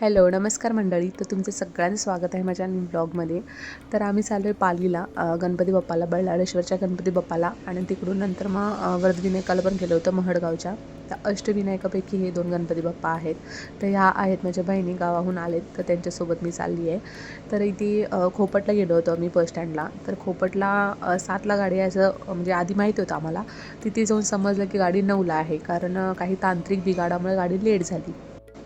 Hello नमस्कार मंडळी. तर तुमचं सगळ्यांचं स्वागत आहे माझ्या ब्लॉगमध्ये. तर आम्ही चाललो आहे पालीला गणपती बाप्पाला बल्लाळेश्वरच्या गणपती बाप्पाला आणि तिकडून नंतर मग वर्धविनायकाला पण गेलो होतं महडगावच्या. तर अष्टविनायकापैकी हे दोन गणपती बाप्पा आहेत. तर ह्या आहेत माझ्या बहिणी गावाहून आलेत तर त्यांच्यासोबत मी चालली आहे. तर इथे खोपटला गेलो होतो मी बस स्टँडला तर खोपटला सातला गाडी असं म्हणजे आधी माहिती होतं आम्हाला. तिथे जाऊन समजलं की गाडी नऊला आहे कारण काही तांत्रिक बिघाडामुळे गाडी लेट झाली.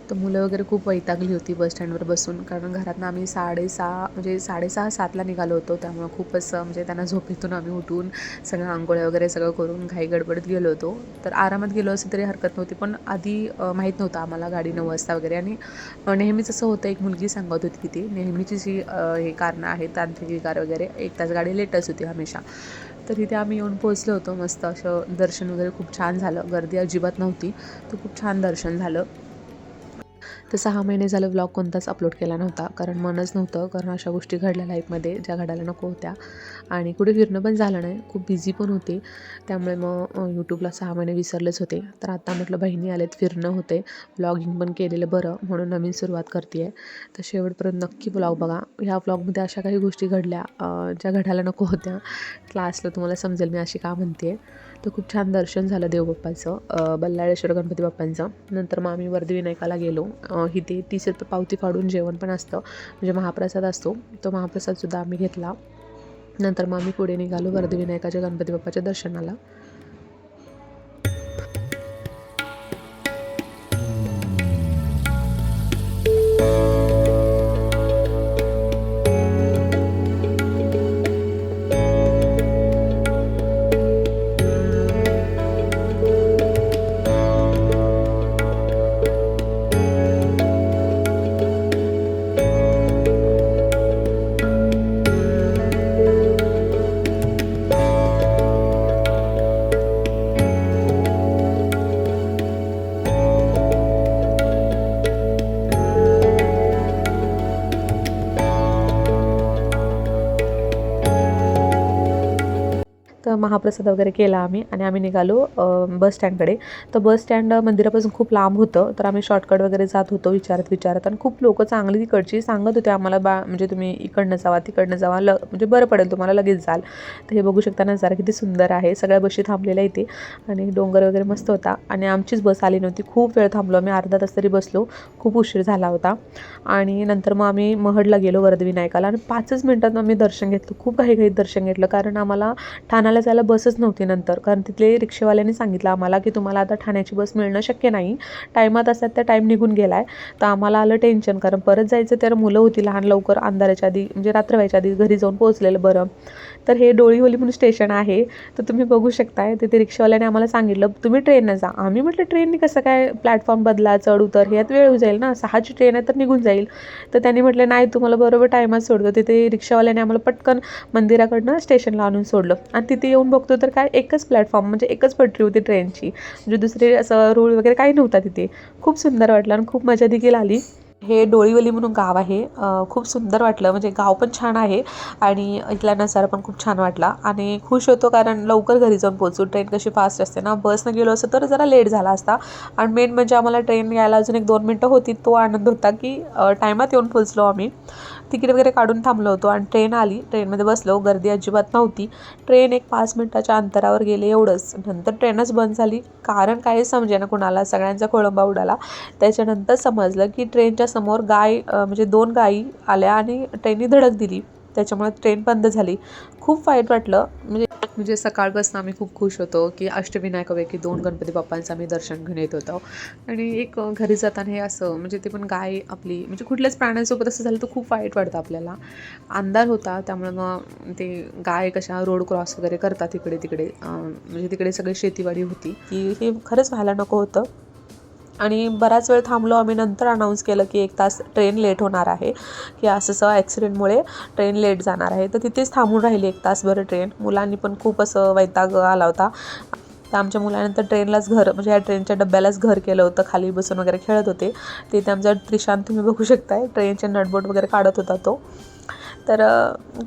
तर मुलं वगैरे खूप वैतागली होती बस स्टँडवर बसून. कारण घरातनं आम्ही साडेसहा म्हणजे साडेसहा सातला निघालो होतो. त्यामुळं खूपच म्हणजे त्यांना झोपेतून आम्ही उठून सगळं आंघोळ्या वगैरे सगळं करून घाई गडबडत गेलो होतो. तर आरामात गेलो असं तरी हरकत नव्हती. पण आधी माहीत नव्हतं आम्हाला गाडी नऊ वाजता वगैरे. आणि नेहमीच असं होतं एक मुलगी सांगत होती की ती नेहमीची जी हे कारणं आहेत तांत्रिक विकार वगैरे एक तास गाडी लेटच होती हमेशा. तर इथे आम्ही येऊन पोचलो होतो. मस्त असं दर्शन वगैरे खूप छान झालं. गर्दी अजिबात नव्हती तर खूप छान दर्शन झालं. तर सहा महिने झालं व्लॉग कोणताच अपलोड केला नव्हता. कारण मनच नव्हतं. कारण अशा गोष्टी घडल्या लाईफमध्ये ज्या घडायला नको होत्या. आणि कुठे फिरणं पण झालं नाही. खूप बिझी पण होते. त्यामुळे मग यूट्यूबला सहा महिने विसरलेच होते. तर आता म्हटलं बहिणी आलेत फिरणं होते. व्लॉगिंग पण केलेलं बरं. म्हणून नवीन सुरुवात करते आहे तर शेवटपर्यंत नक्की व्लॉग बघा. ह्या व्लॉगमध्ये अशा काही गोष्टी घडल्या ज्या घडायला नको होत्या. क्लासला तुम्हाला समजेल मी अशी का म्हणते तर खूप छान दर्शन झालं देवबाप्पाचं बल्लाळेश्वर गणपती बाप्पांचं. नंतर मग आम्ही वर्धविनायकाला गेलो. इथे तीस रुपये पावती फाडून जेवण पण असतं. म्हणजे महाप्रसाद असतो. तो महाप्रसादसुद्धा आम्ही घेतला. नंतर मग आम्ही पुढे निघालो वर्धविनायकाच्या गणपती बाप्पाच्या दर्शनाला. तर महाप्रसाद वगैरे केला आम्ही आणि आम्ही निघालो बस स्टँडकडे. तर बस स्टँड मंदिरापासून खूप लांब होतं तर आम्ही शॉर्टकट वगैरे जात होतो विचारत विचारत आणि खूप लोकं चांगली तिकडची सांगत होते आम्हाला बा म्हणजे तुम्ही इकडनं जावा तिकडनं जावा ल म्हणजे बरं पडेल तुम्हाला लगेच जाल. तर हे बघू शकता नजारा किती सुंदर आहे. सगळ्या बशी थांबलेल्या इथे आणि डोंगर वगैरे मस्त होता आणि आमचीच बस आली नव्हती. खूप वेळ थांबलो आम्ही अर्धा तास तरी बसलो. खूप उशीर झाला होता. आणि नंतर मग आम्ही महडला गेलो वरदविनायकाला आणि पाचच मिनटात आम्ही दर्शन घेतलं. खूप काही काही दर्शन घेतलं कारण आम्हाला ठाण्याला जायला बसच नव्हती नंतर. कारण तिथले रिक्षावाल्याने सांगितलं आम्हाला की तुम्हाला आता ठाण्याची बस मिळणं शक्य नाही. टायमात असतात त्या टाईम निघून गेला आहे तर आम्हाला आलं टेन्शन. कारण परत जायचं तर मुलं होती लहान लवकर अंधाराच्या आधी म्हणजे रात्र व्हायच्या आधी घरी जाऊन पोहोचलेलं बरं. तर हे डोळीवली म्हणून स्टेशन आहे. तर तुम्ही बघू शकताय तिथे रिक्षावाल्याने आम्हाला सांगितलं तुम्ही ट्रेननं जा. आम्ही म्हटलं ट्रेनने कसं काय प्लॅटफॉर्म बदला चढ उतर ह्यात वेळ होऊ जाईल ना? सहाची ट्रेन आहे तर निघून जाईल. तर त्यांनी म्हटलं नाही तुम्हाला बरोबर टायमात सोडतो. तिथे रिक्षावाल्याने आम्हाला पटकन मंदिराकडनं स्टेशनला आणून सोडलं. आणि तिथे येऊन बघतो तर काय एकच प्लॅटफॉर्म म्हणजे एकच पटरी होती ट्रेनची म्हणजे दुसरे असं रूळ वगैरे काही नव्हता तिथे. खूप सुंदर वाटलं आणि खूप मजा देखील आली. हे डोळीवली म्हणून गाव आहे. खूप सुंदर वाटलं. म्हणजे गाव पण छान आहे आणि इथला नजारा पण खूप छान वाटला. आणि खुश होतो कारण लवकर घरी जाऊन पोहोचू. ट्रेन कशी फास्ट असते ना? बसनं गेलो असतं तर जरा लेट झाला असता. आणि मेन म्हणजे आम्हाला ट्रेन यायला अजून एक दोन मिनटं होती. तो आनंद होता की टायमात येऊन पोहोचलो आम्ही. तिकीट वगैरे काढून थांबलो होतो आणि ट्रेन आली. ट्रेनमध्ये बसलो. गर्दी अजिबात नव्हती. ट्रेन एक पाच मिनटाच्या अंतरावर गेले एवढंच. नंतर ट्रेनच बंद झाली. कारण काही समजे ना कुणाला सगळ्यांचा खोळंबा उडाला. त्याच्यानंतर समजलं की ट्रेनच्या समोर गाय म्हणजे दोन गायी आल्या आणि ट्रेननी धडक दिली. त्याच्यामुळे ट्रेन बंद झाली. खूप वाईट वाटलं. म्हणजे म्हणजे सकाळपासून आम्ही खूप खुश होतो की अष्टविनायकापैकी दोन गणपती बाप्पांचं आम्ही दर्शन घेऊन येत होतो. आणि एक घरी जाताना हे असं म्हणजे ते पण गाय आपली म्हणजे कुठल्याच प्राण्यांसोबत असं झालं तर खूप वाईट वाटतं आपल्याला. अंधार होता त्यामुळे मग ते गाय कशा रोड क्रॉस वगैरे करतात तिकडे तिकडे म्हणजे तिकडे सगळी शेतीवाडी होती. की हे खरंच व्हायला नको होतं. आणि बराच वेळ थांबलो आम्ही नंतर अनाऊन्स केलं की एक तास ट्रेन लेट होणार आहे. की असं असं ॲक्सिडेंटमुळे ट्रेन लेट जाणार आहे. तर तिथेच थांबून राहिली एक तासभर ट्रेन मुलांनी पण खूप असं वैताग आला होता. तर आमच्या मुलानंतर ट्रेनलाच घर म्हणजे या ट्रेनच्या डब्यालाच घर केलं होतं. खाली बसून वगैरे खेळत होते. तिथे आमचा त्रिशांत तुम्ही बघू शकताय. ट्रेनचे नटबोट वगैरे काढत होता तो. तर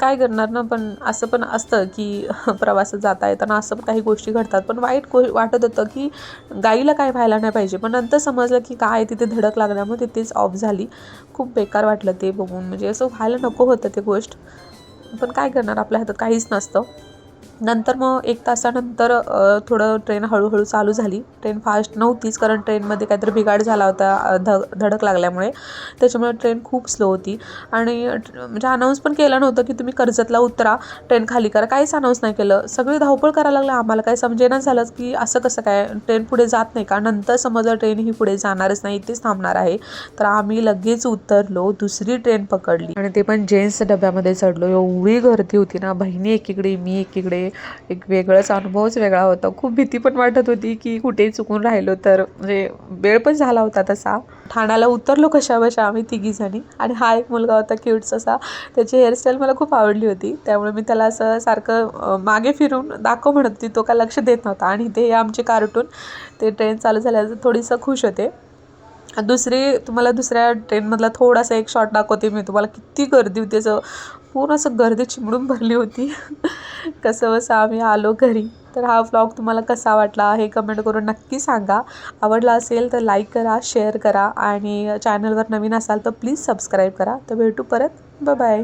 काय करणार ना? पण असं पण असतं की प्रवासात जाता येताना असं काही गोष्टी घडतात. पण वाईट गो वाटत होतं की गाईला काय व्हायला नाही पाहिजे. पण नंतर समजलं की काय तिथे धडक लागल्यामुळे तिथेच ऑफ झाली. खूप बेकार वाटलं ते बघून. म्हणजे असं व्हायला नको होतं ते गोष्ट. पण काय करणार? आपल्या हातात काहीच नसतं. नंतर मग एक तासानंतर थोडं ट्रेन हळूहळू चालू झाली. ट्रेन फास्ट नव्हतीच कारण ट्रेनमध्ये काहीतरी बिघाड झाला होता ध धडक लागल्यामुळे. त्याच्यामुळे ट्रेन खूप स्लो होती. आणि म्हणजे अनाऊन्स पण केलं नव्हतं की तुम्ही कर्जतला उतरा ट्रेन खाली करा. काहीच अनाऊन्स नाही केलं. सगळी धावपळ करायला लागलं. आम्हाला काय समजेना झालं की असं कसं काय? ट्रेन पुढे जात नाही का? नंतर समजलं ट्रेन ही पुढे जाणारच नाही इथेच थांबणार आहे. तर आम्ही लगेच उतरलो दुसरी ट्रेन पकडली. आणि ते पण जेंट्स डब्यामध्ये चढलो. एवढी गर्दी होती ना बहिणी एकीकडे मी एकीकडे. एक वेगळाच अनुभवच वेगळा होता. खूप भीती पण वाटत होती की कुठेही चुकून राहिलो तर म्हणजे वेळ पण झाला होता तसा. ठाण्याला उतरलो कशा बशा आम्ही तिघीजणी आणि हा एक मुलगा होता क्यूट्स असा त्याची हेअरस्टाईल मला खूप आवडली होती. त्यामुळे मी त्याला असं सारखं मागे फिरून दाखव म्हणत होती. तो काय लक्ष देत नव्हता. आणि ते आमचे कार्टून ते ट्रेन चालू झाल्याचं थोडीसं खुश होते. दुसरी तुम्हाला दुसऱ्या ट्रेनमधला थोडासा एक शॉट दाखवते मी. तुम्हाला किती गर्दी होती. असं पूर्ण असं गर्दी चिमडून भरली होती. कसं बसं आम्ही आलो घरी. तर हा व्लॉग तुम्हाला कसा वाटला हे कमेंट करून नक्की सांगा. आवडला असेल तर लाईक करा शेअर करा आणि चॅनलवर नवीन असाल तर प्लीज सबस्क्राईब करा. तर भेटू परत. बाय